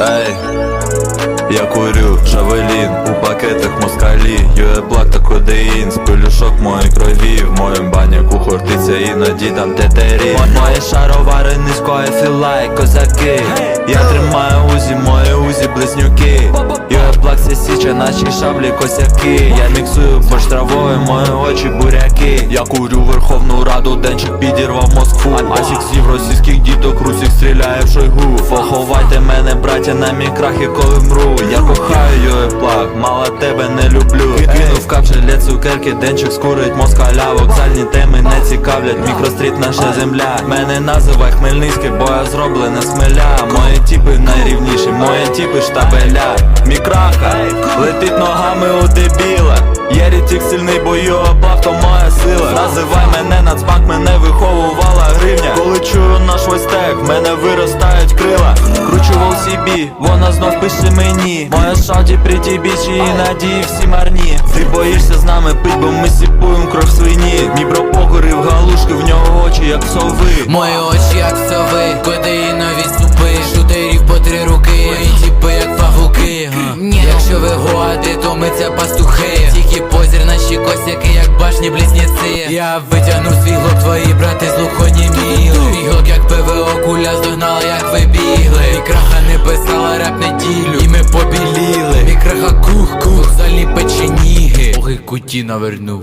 Ей, я курю Жавелін у пакетах москалі. Юеблак та кодеїн, з пилюшок моєї крові. В моєм баняку хортиця іноді там тетері Мої шаровари низько, I feel like козаки. Я тримаю узі, мої узі близнюки. Юеблак це січе, наші шаблі косяки. Я міксую борщ травою, мої очі буряки. Я курю Верховну Раду, денчик підірвав Москву. Асік сів російських діток, русік стріляє в шойгу Поховайте мене, браття, на мій крах, і коли мру. Я кохаю Юеблак, мало тебе не люблю. Кинув капшель цукерки, денчик скурить москаля. Вокзальні теми не цікавлять, мікростріт наша земля. Мене називай Хмельницький, бо я зроблене з Мої тіпи найрівніші, мої тіпи штабеля. Мікраха, летить ногами у дебіла. Я рітік сильний, бо Юеблак, то моя сила OCB, вона знов пише мені. Моя шаді при бічі і надії всі марні. Ти боїшся з нами пить, бо ми сіпуєм кров свині. Мій бро погорів галушки, в нього очі як сови. Мої очі як сови, кодеїнові снупи Шутерів по три руки, мої тіпи як павуки. Якщо ви гоати, то ми це пастухи. Тільки позір наші косяки, як башні близнеці Я витягнув свій глок, твої брати слухоніміли Мій глок як кух, залі печеніги Охи куті навернув